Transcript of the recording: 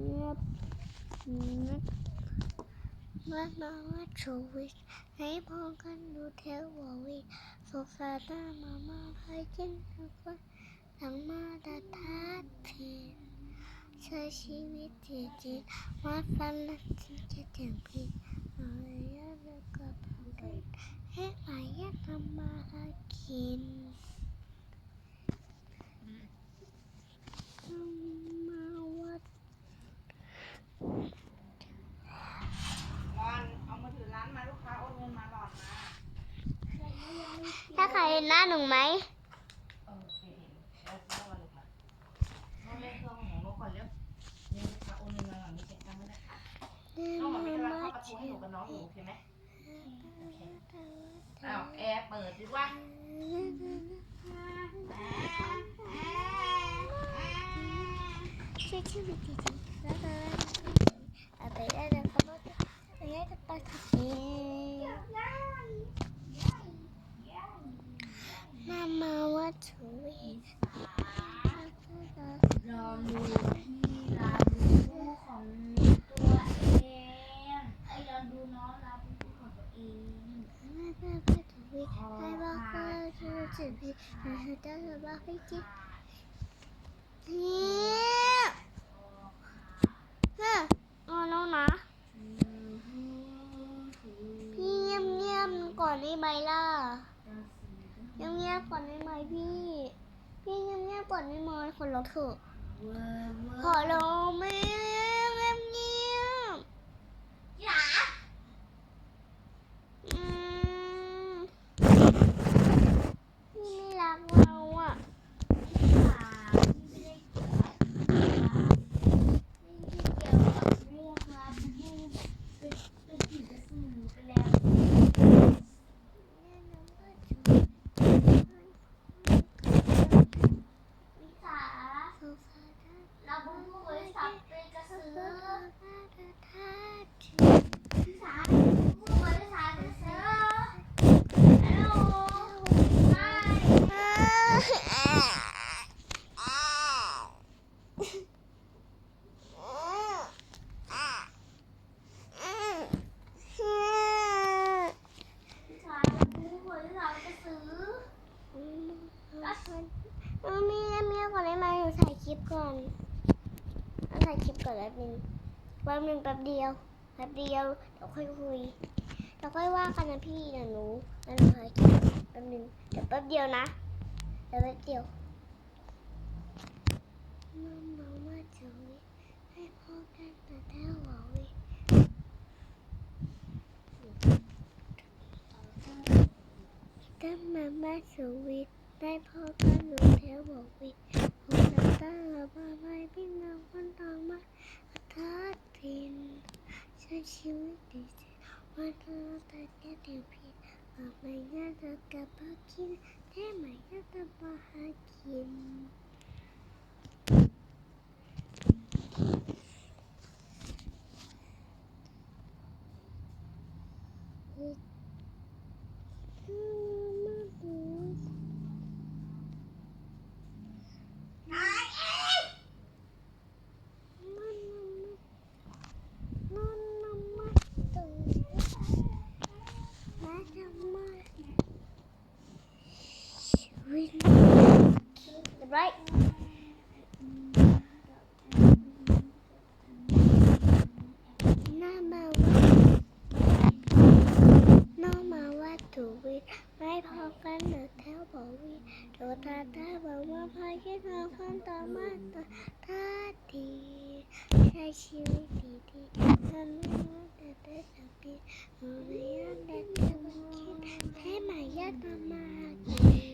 เงียบนึกว่าน้องว่าโชวิตให้พอกันดูเทววาวีสงสารหน้ามามาให้กินทุกคนทั้งมาดาทัดเทนใช้ชีวิตจริงๆวัดฟันและจิงจะถึงพีเอายาแล้วก็พอกันให้หมายอยากทำมาหากินทำมาวัด รอนเอามือถือร้านมาลูกค้าโอนเงินมาหลอดมา ถ้าใค รเห็นหน้าหนูไหมโอเคแล้วก็มาลูกมาน้องเล่นเครื่องของลูกก่อนเร็วนี่ลูกค้าโอนเงินมาหลังนี้เช็คตังค์ไม่ได้น้องหมอมีจะรับเข้าประตูให้หนูกับน้องอยู่โอเคไหมโอเคอ้าวแอร์เปิดดีกว่าช่วยชีวิตจริงๆแล้วก็เอาไปได้เลยครับว่าไปได้จะไปขับเองมามาว่าชีวิต ลองดูที่รับรู้ของตัวเองไอ้ลองดูน้องรับรู้ของตัวเองไม่ไม่ไม่ชีวิตให้บอกว่าชีวิตชีวิตแต่ถ้าบอกให้จริงเนี่ยเนี่ยเอาน้องนะพี่เงียบเงียบก่อนได้ไหมล่ะเงียบเงียบก่อนได้ไหมพี่ พี่เงียบเงียบๆก่อนได้ไหมคนราเถอะ ขอร้องแม่เงียบเงียบ อย่า ๆอืมพี่ไม่รักเราอะ อย่าไม่ได้เกี่ยวกับไม่ได้เกี่ยวกับเรื่องรับรู้เป็นเป็นผีกระสือไปแล้ว มิสาเราบุ้งบริษัทเป็นกระสือมิสาบุ้งบริษัทกระสือฮัลโหลไฮ มิสาบุ้งบริษัทกระสือ เอา มีเมียก่อนได้ไหมหนูถ่ายคลิปก่อนเอาถ่ายคลิปก่อนแป๊บนึงแป๊บนึงแป๊บเดียวแป๊บเดียวเดี๋ยวค่อยคุยเดี๋ยวค่อยว่ากันนะพี่นะหนูนะหนูถ่ายคลิปแป๊บนึงเดี๋ยวแป๊บเดียวนะเดี๋ยวแป๊บเดียวมามาว่าจะวิให้พ่อกันแต่แท้หัววิถ้ามามาสวิต ได้พ่อกันหนูแท้หัววิผมจะตั้งระบาไว้พี่น้องคนต่อมาทัดทินใช้ชีวิตดีสิวันเธอแต่แค่เดียวพี่บอกไม่ยากจะกลับมากินแค่ไม่ยากจะมาหากิน Right. หน้ามาว่าน้องมาว่าถูวิไม่พอกันหรือแถวบอกวิโดตา ตาบอกว่าพายคิดเราคนต่อมาต่อท่าทีใช้ชีวิตดีดีๆทำไม่ว่าแต่ได้สักทีไม่ยากแต่จะมาคิดให้หมายากทำมาหา